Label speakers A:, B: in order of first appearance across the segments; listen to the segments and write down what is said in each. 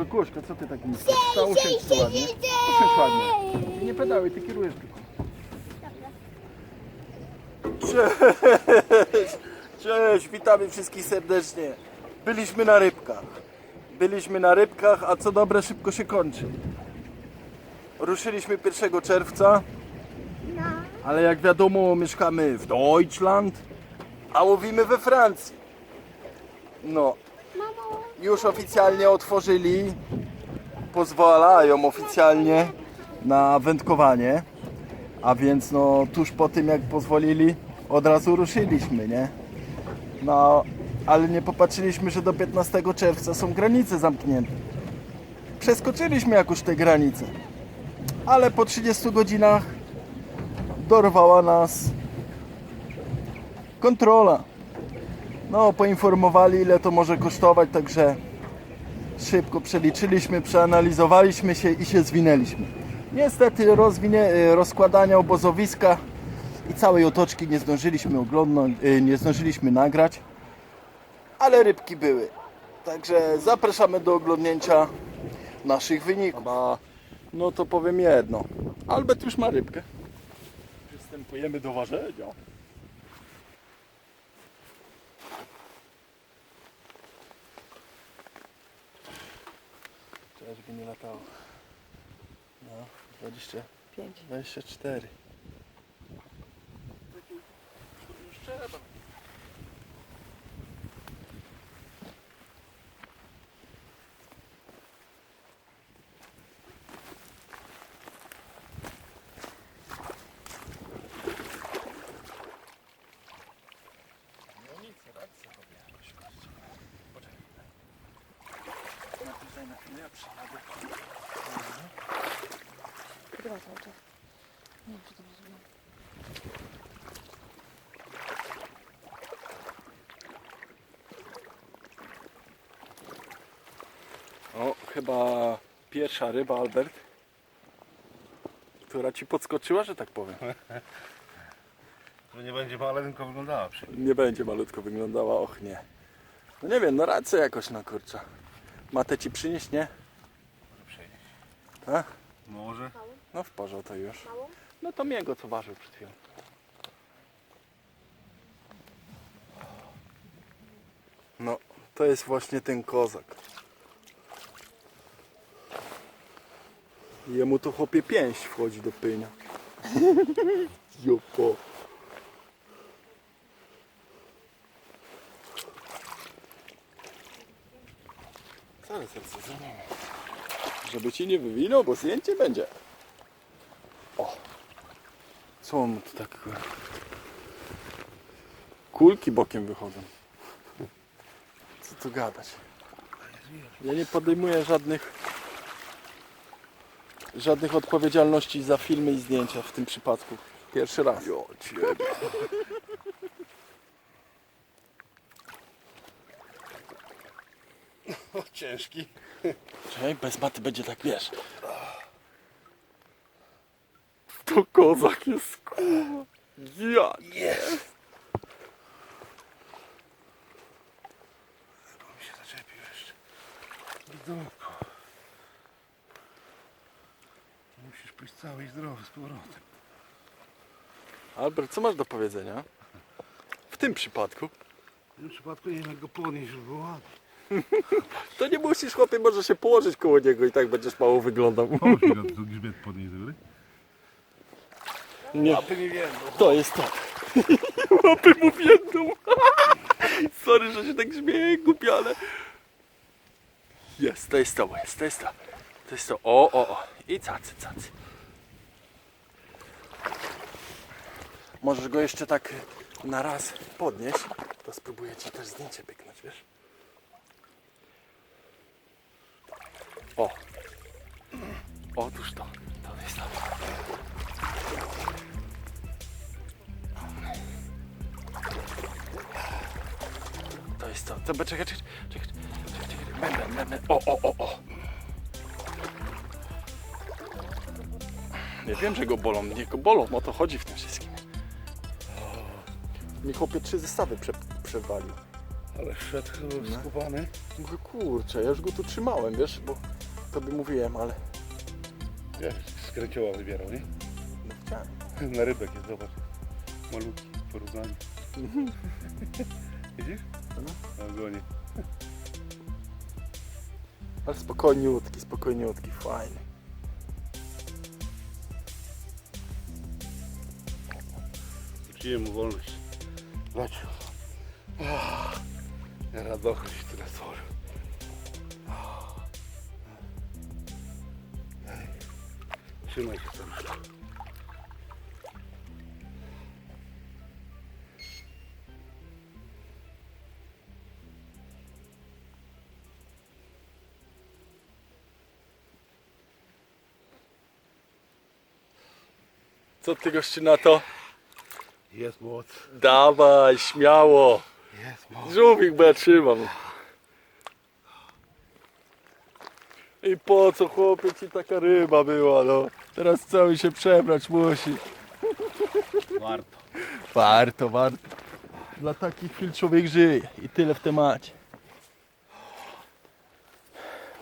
A: Krokuszka, co ty tak nisko? Trzeba usiąść tu ładnie. Usiądź ładnie. Ty nie pedały, ty kierujesz tylko. Cześć! Cześć, witamy wszystkich serdecznie. Byliśmy na rybkach. Byliśmy na rybkach, a co dobre szybko się kończy. Ruszyliśmy 1 czerwca,
B: No.
A: ale jak wiadomo mieszkamy w Deutschland, a łowimy we Francji. No, już oficjalnie otworzyli, pozwalają oficjalnie na wędkowanie, a więc no tuż po tym jak pozwolili, od razu ruszyliśmy, nie? No, ale nie popatrzyliśmy, że do 15 czerwca są granice zamknięte. Przeskoczyliśmy jakoś te granice, ale po 30 godzinach dorwała nas kontrola. No, poinformowali ile to może kosztować, także szybko przeliczyliśmy, przeanalizowaliśmy się i się zwinęliśmy. Niestety rozwinie, e, rozkładania obozowiska i całej otoczki nie zdążyliśmy oglądnąć, e, nie zdążyliśmy nagrać, ale rybki były. Także zapraszamy do oglądnięcia naszych wyników. No to powiem jedno. Albert już ma rybkę. Przystępujemy do ważenia. Żeby nie latało. No, 20,
C: 5.
A: 24. Już trzeba. No nic, racja sobie jakoś kurczę. Poczekaj. Ja przyjadę.
C: Chyba cały czas. Nie wiem, czy to.
A: O, chyba pierwsza ryba, Albert, która ci podskoczyła, że tak powiem.
D: To nie będzie tylko wyglądała przy
A: Nie będzie malutko wyglądała, och nie. No nie wiem, no rację jakoś na kurcza. Matę ci przynieść, nie?
D: przenieść.
A: Tak?
D: Może?
A: No w porządku to już. No to miego co ważył przed chwilą. No, to jest właśnie ten kozak. Jemu to chłopie pięść wchodzi do pynia. Jopo. Żeby ci nie wywinął, bo zdjęcie będzie. O. Co on tu tak kurwa? Kulki bokiem wychodzą. Co tu gadać? Ja nie podejmuję żadnych żadnych odpowiedzialności za filmy i zdjęcia w tym przypadku. Pierwszy raz. Jo, ciebie.
D: Ciężki.
A: Czekaj, bez maty będzie tak, wiesz. To kozak jest kurwa. Ja.
D: Jest! Bo mi się zaczepił jeszcze. Bidulko. Musisz pójść cały i zdrowy z powrotem.
A: Albert, co masz do powiedzenia? W tym przypadku.
D: W tym przypadku nie wiem jak go podnieść, żeby było ładnie.
A: To nie musisz, chłopie, może się położyć koło niego i tak będziesz mało wyglądał.
D: Mi tu grzbiet podnieść do góry.
A: Nie,
D: Łapy nie wiem.
A: to jest to. Łapy mu więdą. Sorry, że się tak śmieję, głupio, ale... Jest, to jest to, jest, to jest to. To jest to, o, o, o. I cacy, cacy. Możesz go jeszcze tak na raz podnieść, to spróbuję ci też zdjęcie pyknąć, wiesz? O. Otóż to. To jest to. To jest to. Czekaj, czekaj, czekaj, czekaj, czekaj. Będę, będę. O, o, o, o. Nie wiem, że go bolą. Nie go bolą, o to chodzi w tym wszystkim. Mi chłopie trzy zestawy prze, przewalił.
D: Ale szedł chyba skupany.
A: Mówię, kurczę, ja już go tu trzymałem, wiesz, bo tobie mówiłem, ale
D: Jak skręcioła wybierał, nie?
A: no chciałem.
D: Na rybek jest, zobacz. Malutki, w porównaniu. Widzisz? Na ogonie.
A: Ale spokojniutki, spokojniutki, fajny.
D: Wróciłem mu wolność. Ah, Ja radochność tyle stworzył. Ah. Trzymaj się tam.
A: Co ty gościu na to?
D: Jest moc.
A: Dawaj, śmiało.
D: Jest moc.
A: Żółwik, bo ja trzymam. I po co chłopie ci taka ryba była, no? Teraz cały się przebrać musi.
D: Warto.
A: Warto, warto. Dla takich chwil człowiek żyje i tyle w temacie.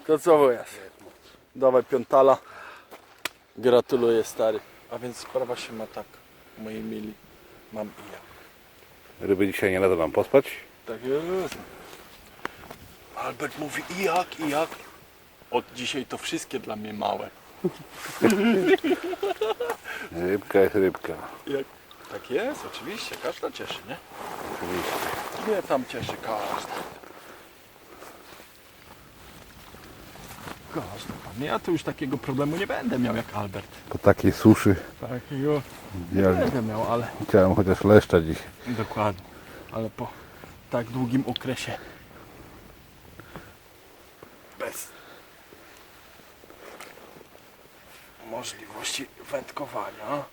A: To co wujas? Dawaj piątala. Gratuluję stary. A więc sprawa się ma tak, moi mili. Mam i ja.
D: Ryby dzisiaj nie nada nam pospać.
A: Tak jest. Albert mówi i jak, i jak. Od dzisiaj to wszystkie dla mnie małe.
D: Rybka jest rybka.
A: Jak? Tak jest, oczywiście. Każda cieszy, nie?
D: Oczywiście.
A: Nie tam cieszy każda. Każda tam. Ja to już takiego problemu nie będę miał jak Albert.
D: Po takiej suszy
A: Takiego nie
D: ja
A: będę miał, ale
D: chciałem chociaż leszcza dziś.
A: dokładnie. Ale po tak długim okresie bez możliwości wędkowania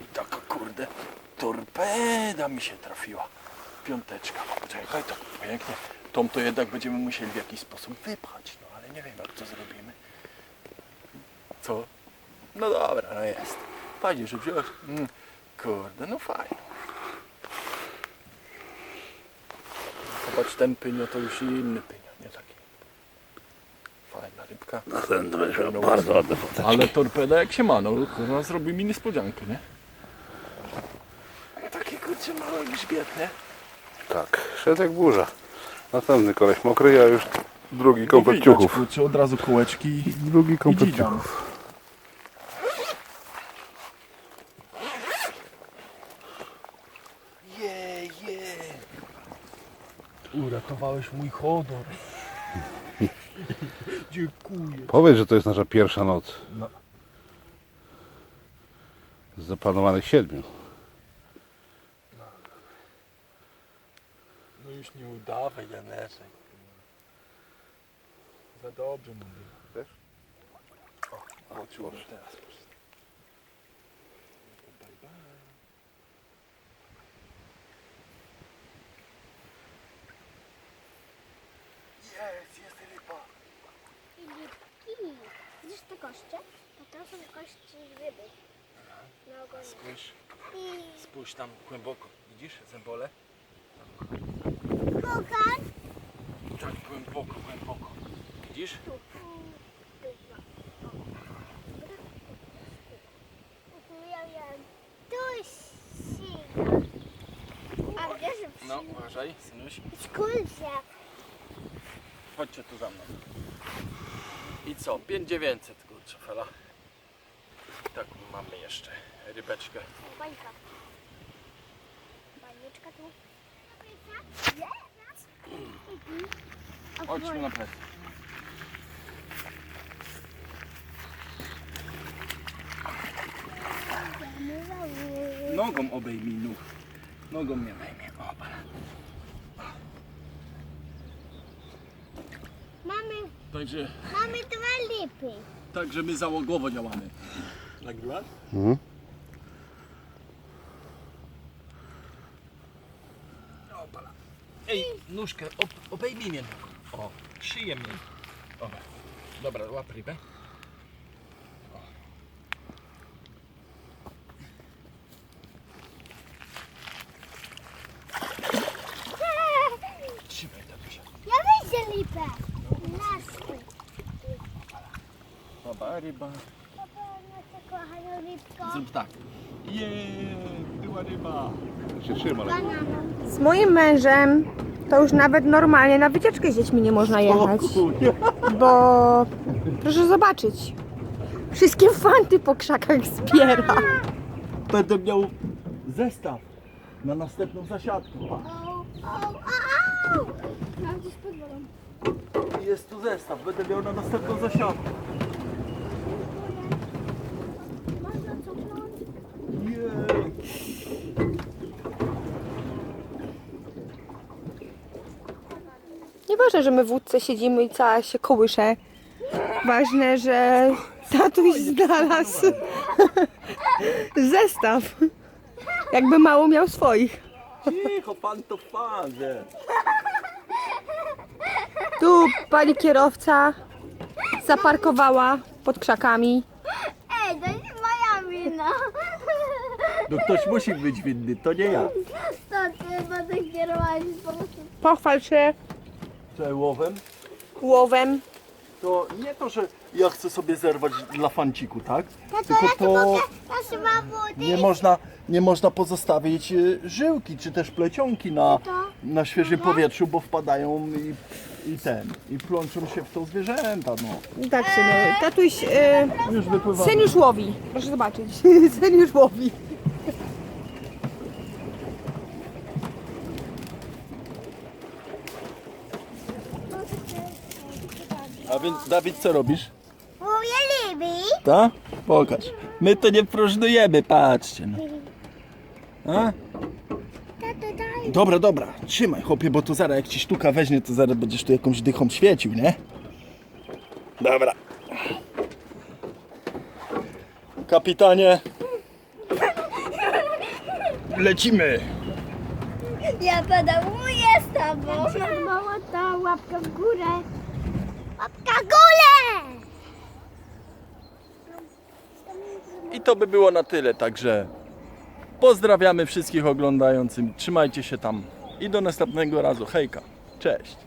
A: i taka kurde torpeda mi się trafiła. Piąteczka. Poczekaj, to pięknie. Tom to jednak będziemy musieli w jakiś sposób wypchać, no ale nie wiem jak to zrobimy. Co? No dobra, no jest. Fajnie, że wziąłeś. Mm, kurde, no fajnie. Zobacz, ten pynio to już inny pynio, nie taki. Rybka.
D: Następny będzie miał bardzo ładne foteczki.
A: Ale torpeda jak się ma, no kurwa zrobi mi niespodziankę, nie? Taki kurczę mały grzbiet, nie?
D: Tak, szedł jak burza. Następny koleś mokry, a już drugi komplet
A: No widać,
D: ciuchów.
A: kurczę, od razu kółeczki i
D: Drugi komplet ciuchów.
A: Uratowałeś mój hodor. Dziękuję.
D: Powiedz, że to jest nasza pierwsza noc.
A: No.
D: Z zaplanowanych siedmiu.
A: No już nie udawaj, Janeczek. Za dobrze było.
D: Też?
A: O, poczułem teraz. Bye, bye. Jest, jest ryba.
B: Filipki. Widzisz te koście? To to są kości ryby. Na ogonie.
A: Spójrz, spójrz tam głęboko. Widzisz zębole?
B: pokaż.
A: Tak, głęboko, głęboko. Widzisz?
B: Tu.
A: No, uważaj, synuś.
B: Skulcie.
A: Chodźcie tu za mną. I co? 5900 kurczę fela. Tak, mamy jeszcze rybeczkę.
B: Bańka. Banieczka tu.
A: Chodź tu na plecy. Nogą obejmij nóg. Nogą mnie obejmij. Opa.
B: Mamy,
A: Także,
B: mamy dwa lipy.
A: także my załogowo działamy. Nagrywasz?
D: Mhm.
A: No, opala. Ej, nóżkę, ob, obejmij mnie. O, szyję mnie. O, dobra, łap rybę. O. Zrób tak. Jeee, była ryba.
D: Się trzyma.
C: Z moim mężem to już nawet normalnie na wycieczkę z dziećmi nie można jechać. Bo proszę zobaczyć. Wszystkie fanty po krzakach zbiera.
A: Będę miał zestaw na następną zasiadkę. Pa.
B: Au, au, au. Mam gdzieś pod wodą.
A: Jest tu zestaw, będę miał na następną zasiadkę.
C: Nieważne, że my w łódce siedzimy i cała się kołysze. Ważne, że tatuś znalazł zestaw. Jakby mało miał swoich.
A: Cicho, pan to wie.
C: Tu pani kierowca zaparkowała pod krzakami.
B: Ej, to nie moja wina.
A: No ktoś musi być winny, to nie ja.
B: To ty będę kierować po prostu.
C: Pochwal się
A: Czołowem.
C: łowem.
A: To nie to, że ja chcę sobie zerwać dla fanciku, tak?
B: Tato,
A: Tylko to nie można, nie można pozostawić y, żyłki czy też plecionki na, na świeżym powietrzu, bo wpadają i, i ten, i plączą się w to zwierzęta, no.
C: Tak, synu. Tatuś, e,
A: Już
C: syn już łowi. Proszę zobaczyć. Syn już łowi.
A: A więc Dawid, co robisz?
B: Mówię Libii.
A: Tak? Pokaż. My to nie próżnujemy, patrzcie. No. A?
B: Tato, daj.
A: Dobra, dobra, trzymaj chłopie, bo tu zaraz jak ci sztuka weźmie, to zaraz będziesz tu jakąś dychą świecił, nie? Dobra. Kapitanie. Lecimy.
B: Ja pedałuję z tobą. Mama, to łapka w górę. Górę!
A: I to by było na tyle, także pozdrawiamy wszystkich oglądających. Trzymajcie się tam i do następnego razu. Hejka. Cześć.